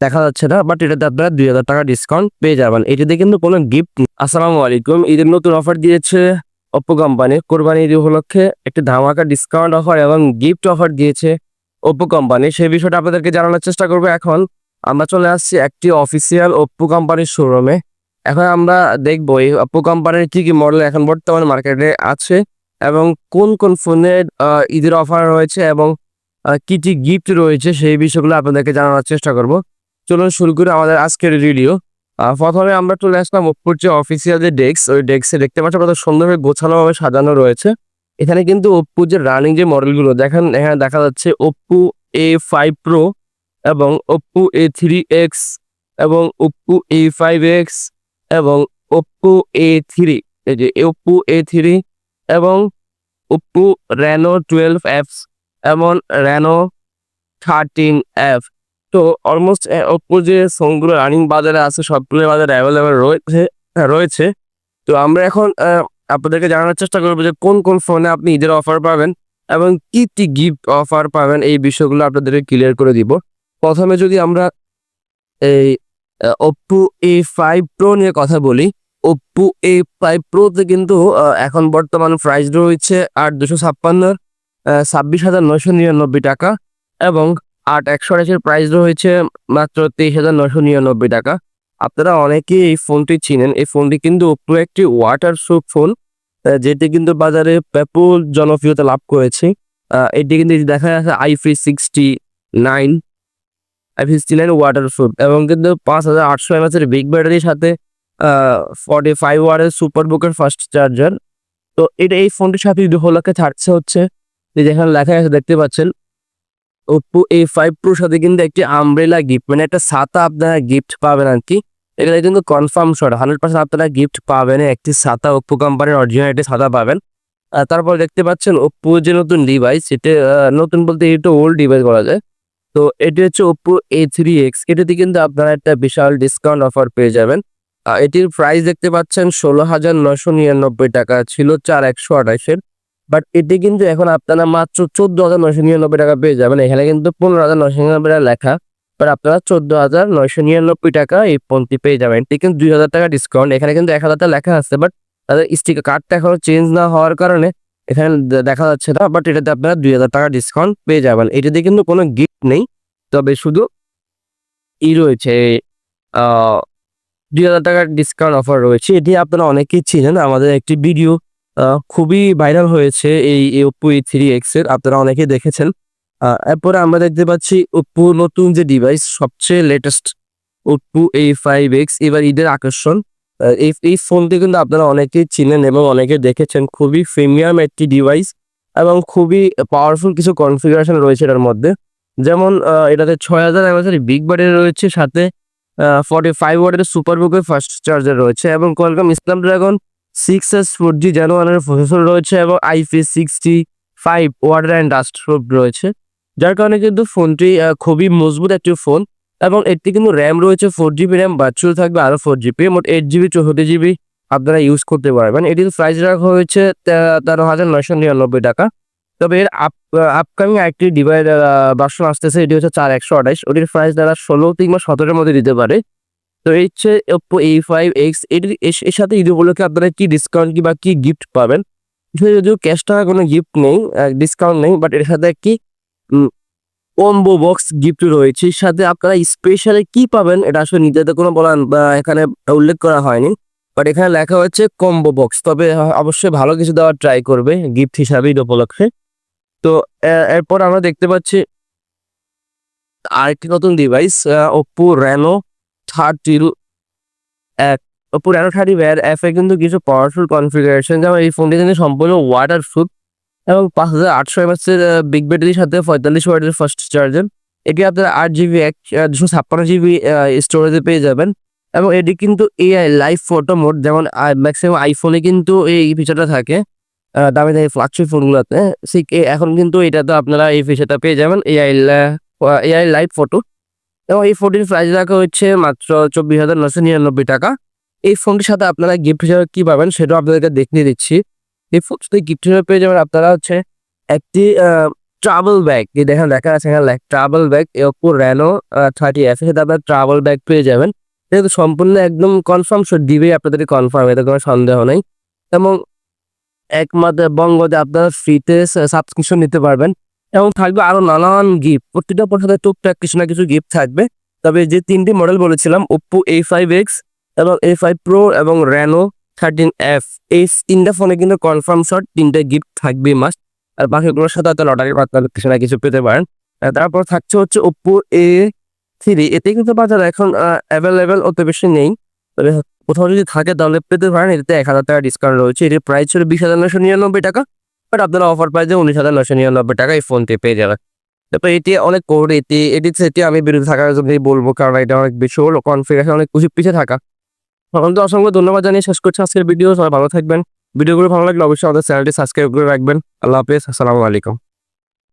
দেখা যাচ্ছে না বাট এটাতে আপনারা দুই হাজার টাকা ডিসকাউন্ট পেয়ে যাবেন। এটাতে কিন্তু কোনো গিফট আসসালামু আলাইকুম। ঈদের নতুন অফার দিয়েছে ওপ্পো কোম্পানি কোরবানি ঈদ উপলক্ষে একটি ধামাকা ডিসকাউন্ট অফার এবং গিফট অফার দিয়েছে ওপ্পো কোম্পানি সেই বিষয়টা আপনাদেরকে জানানোর চেষ্টা করব এখন। আমরা চলে আসছি একটি অফিসিয়াল ওপ্পো কোম্পানির শোরুমে এখন আমরা দেখব এই ওপ্পো কোম্পানির কি কি মডেল এখন বর্তমানে মার্কেটে আছে এবং কোন কোন ফোনের ঈদের অফার রয়েছে এবং কি কি গিফট রয়েছে সেই বিষয়গুলো আপনাদেরকে জানানোর চেষ্টা করব। চলুন শুরু করি আমাদের আজকের ভিডিও প্রথমে আমরা চলে আসলাম ওপ্পোর যে অফিসিয়াল যে ডেস্ক ওই ডেস্কে দেখতে পাচ্ছি কত সুন্দরভাবে গোছানোভাবে সাজানো রয়েছে। এখানে কিন্তু ওপ্পো যে রানিং যে মডেলগুলো দেখেন, এখানে দেখা যাচ্ছে ওপ্পো এ ফাইভ প্রো এবং ওপ্পো এ থ্রি এক্স এবং ওপ্পো এ ফাইভ এক্স এবং ওপ্পো এ থ্রি এই যে ওপ্পো এ থ্রি এবং ওপ্পো রেনো টুয়েলভ এফস এমন রেনো থার্টিন এফ তো অলমোস্ট ওপ্পো যে ফোনগুলো রানিং বাজারে আছে সবগুলো বাজারে অ্যাভেলেবেল রয়েছে রয়েছে। তো আমরা এখন আপনাদেরকে জানানোর চেষ্টা করব যে কোন কোন ফোনে আপনি ঈদের অফার পাবেন এবং কি কি গিফট অফার পাবেন, এই বিষয়গুলো আপনাদেরকে ক্লিয়ার করে দিব। প্রথমে যদি আমরা এই ওপ্পো এ ফাইভ প্রো নিয়ে কথা বলি ওপ্পো এ ফাইভ প্রোতে কিন্তু এখন বর্তমান প্রাইস রয়েছে আট দুশো ছাপ্পান্নর ছাব্বিশ হাজার নয়শো নিরানব্বই টাকা এবং আট একশো আঠাশের প্রাইস রয়েছে মাত্র তেইশ হাজার নয়শো নিরানব্বই টাকা। আপনারা অনেকেই এই ফোনটি চিনেন। এই ফোনটি কিন্তু ওপ্পো একটি ওয়াটার প্রুফ ফোন যেটি কিন্তু বাজারে ব্যাপক জনপ্রিয়তা লাভ করেছে। এটি কিন্তু দেখা যাচ্ছে I free sixty nine I fifty nine waterproof এবং কিন্তু পাঁচ হাজার আটশো এমএচের বিগ ব্যাটারির সাথে ফর্টি ফাইভ ওয়ারের সুপার বুকের ফার্স্ট চার্জার তো এটা এই ফোনটির সাথে যদি হোলাকে থাকছে হচ্ছে। যেখানে লেখা আছে, দেখতে পাচ্ছেন। ওপ্পো এ ফাইভ প্রোর সাথে কিন্তু একটি আমব্রেলা গিফট মানে একটা ছাতা আপনারা গিফট পাবেন আর কি এখানে কিন্তু কনফার্ম শট হান্ড্রেড পার্সেন্ট আপনারা গিফট পাবেন, একটি ছাতা ওপ্পো কোম্পানির অরিজিনাল একটি ছাতা পাবেন। আর তারপর দেখতে পাচ্ছেন ওপ্পো যে নতুন ডিভাইস এটা নতুন বলতে এটা ওল্ড ডিভাইস বলা যায়। তো এটি হচ্ছে ওপ্পো এ থ্রি এক্স এটাতে কিন্তু আপনারা একটা বিশাল ডিসকাউন্ট অফার পেয়ে যাবেন। এটির প্রাইস দেখতে পাচ্ছেন ষোলো হাজার নশো নিরানব্বই টাকা, ছিল চার একশো আঠাশের। বাট এটি কিন্তু এখন আপনারা মাত্র চোদ্দ হাজার নয়শো নিরানব্বই টাকা পেয়ে যাবেন। এখানে কিন্তু পনেরো হাজার নয়শো নিরানব্বই টাকা লেখা। বাট আপনারা চোদ্দ হাজার নয়শো নিরানব্বই টাকা এই ফোনটি পেয়ে যাবেন। এটি কিন্তু দুই হাজার টাকা ডিসকাউন্ট এখানে কিন্তু এক হাজার লেখা আছে বাট তাদের স্টিকার কার্ডটা এখনও চেঞ্জ না হওয়ার কারণে এখানে দেখা যাচ্ছে না। বাট এটাতে আপনারা দুই হাজার টাকা ডিসকাউন্ট পেয়ে যাবেন। এটাতে কিন্তু কোনো গিফট নেই। তবে শুধু ই রয়েছে দুই হাজার টাকার ডিসকাউন্ট অফার রয়েছে। এটি আপনারা অনেকেই ছিলেন আমাদের একটি ভিডিও খুবই ভাইরাল হয়েছে এই ওপ্পো এ থ্রি এক্সের। আপনারা অনেকেই দেখেছেন। এরপরে আমরা দেখতে পাচ্ছি ওপ্পো নতুন যে ডিভাইস সবচেয়ে latest Oppo A five X এবার ঈদের আকর্ষণ। এই এই ফোনটি কিন্তু আপনারা অনেকেই চিনেন এবং অনেকে দেখেছেন। খুবই প্রিমিয়াম একটি ডিভাইস এবং খুবই পাওয়ারফুল কিছু কনফিগারেশন রয়েছে এটার মধ্যে। যেমন এটাতে ছয় হাজার এমএচের বিগ ব্যাটারি রয়েছে, সাথে ফর্টি ফাইভ ওয়াটের সুপার বুকের ফাস্ট চার্জার রয়েছে এবং কোয়ালকম ইসলাম dragon six S four G ওয়ানের প্রসেসর রয়েছে এবং IP sixty five water and dust proof রয়েছে। যার কারণে কিন্তু ফোনটি খুবই মজবুত একটি ফোন এবং এটি কিন্তু র্যাম রয়েছে ফোর জিবি র্যাম বাচ্চু থাকবে আরও ফোর জিবি মোট এইট জিবি চৌষট্টি জিবি আপনারা ইউজ করতে পারবেন। এটির প্রাইস রাখা হয়েছে তেরো হাজার নয়শো নিরানব্বই টাকা। তবে এর আপ আপকামিং একটি ডিভাইস ভার্সন আসতেছে, এটি হচ্ছে চার একশো আঠাইশ ওটির প্রাইস দ্বারা ষোলো কিংবা সতেরোর মধ্যে দিতে পারে। তো এই হচ্ছে ওপ্পো এ ফাইভ এক্স এর- সাথে ঈদ উপলক্ষে আপনারা কি ডিসকাউন্ট কিংবা কি গিফট পাবেন? যদিও ক্যাশ টাকা কোনো গিফট নেই ডিসকাউন্ট নেই বাট এর সাথে একটি কম্বো বক্স গিফট রয়েছে। এর সাথে আপনারা স্পেশালি কি পাবেন, এটা আসলে নিজেদের কোনো বলা এখানে উল্লেখ করা হয়নি বাট এখানে লেখা হচ্ছে কম্বো বক্স তবে অবশ্যই ভালো কিছু দেওয়ার ট্রাই করবে গিফট হিসাবে ঈদ উপলক্ষে। তো এরপর আমরা দেখতে পাচ্ছি আরেকটি নতুন ডিভাইস ওপ্পো রেনো থার্টি এক ওপ্পো রেনো থার্টি এর অ্যাপে কিন্তু কিছু পাওয়ারফুল কনফিগারেশন যেমন এই ফোনটি কিন্তু সম্পূর্ণ ওয়াটার প্রুফ এবং পাঁচ হাজার আটশো এমএসের বিগ ব্যাটারির সাথে পঁয়তাল্লিশ ওয়াটের ফার্স্ট চার্জার এটি আপনারা আট জিবি এক দুশো ছাপ্পান্ন জিবি স্টোরেজে পেয়ে যাবেন। এবং এটি কিন্তু এআই লাইভ ফটো মোড যেমন ম্যাক্সিমাম আইফোনে কিন্তু এই ফিচারটা থাকে দামি দামি ফ্লাগশিপ ফোনগুলোতে ঠিক এখন কিন্তু এটাতে আপনারা এই ফিচারটা পেয়ে যাবেন এআই এআই লাইভ ফটো এবং এই ফোনটির প্রাইস রাখা হচ্ছে মাত্র চব্বিশ হাজার নশো নিরানব্বই টাকা। এই ফোনটির সাথে আপনারা গিফট হিসাবে কি পাবেন সেটাও আপনাদেরকে দেখিয়ে দিচ্ছি। এই ফোনটি গিফট হিসাবে পেয়ে যাবেন আপনারা হচ্ছে একটি ট্রাভেল ব্যাগ এই দেখেন লেখা আছে এখানে travel bag Oppo Reno thirty F সাথে আপনার ট্রাভেল ব্যাগ পেয়ে যাবেন। যেহেতু সম্পূর্ণ একদম কনফার্ম শো দিবে আপনাদেরকে কনফার্ম এতে কোনো সন্দেহ নেই। এবং একমাত্র বঙ্গতে আপনারা ফ্রিতে সাবস্ক্রিপশন নিতে পারবেন। এবং থাকবে আরও নানান গিফট প্রতিটা সাথে টুকটাক কিছু না কিছু গিফট থাকবে। তবে যে তিনটি মডেল বলেছিলাম ওপ্পো এ ফাইভ এক্স এবং এ ফাইভ প্রো এবং র্যানো থার্টিন এফ এই তিনটা ফোনে কিন্তু কনফার্ম শট তিনটে গিফট থাকবে মাস্ট আর বাকিগুলোর সাথে হয়তো লটারির মাধ্যমে কিছু না কিছু পেতে পারেন। তারপর থাকছে হচ্ছে ওপ্পো এ থ্রি এতে কিন্তু বাজার এখন অ্যাভেলেবেল অত বেশি নেই। তবে কোথাও যদি থাকে তাহলে পেতে পারেন। এতে এক হাজার টাকা ডিসকাউন্ট রয়েছে। এটির প্রাইস ছিল বিশ হাজার নশো নিরানব্বই টাকা। বাট আপনারা অফার প্রাইসে উনিশ হাজার নশো নিরানব্বই টাকা এই ফোনটি পেয়ে যাবেন। তারপর এটি অনেক কোড এটি এটি সেটি আমি বিরুদ্ধে থাকার জন্যই বলব, কারণ এটা অনেক বেশি হলো কনফিগারেশন অনেক কিছু পিছিয়ে থাকা। তো অসংখ্য ধন্যবাদ জানিয়ে শেষ করছি আজকের ভিডিও সবাই ভালো থাকবেন। ভিডিওগুলো ভালো লাগলে অবশ্যই আমাদের চ্যানেলটি সাবস্ক্রাইব করে রাখবেন। আল্লাহ হাফেজ, আসসালামু আলাইকুম।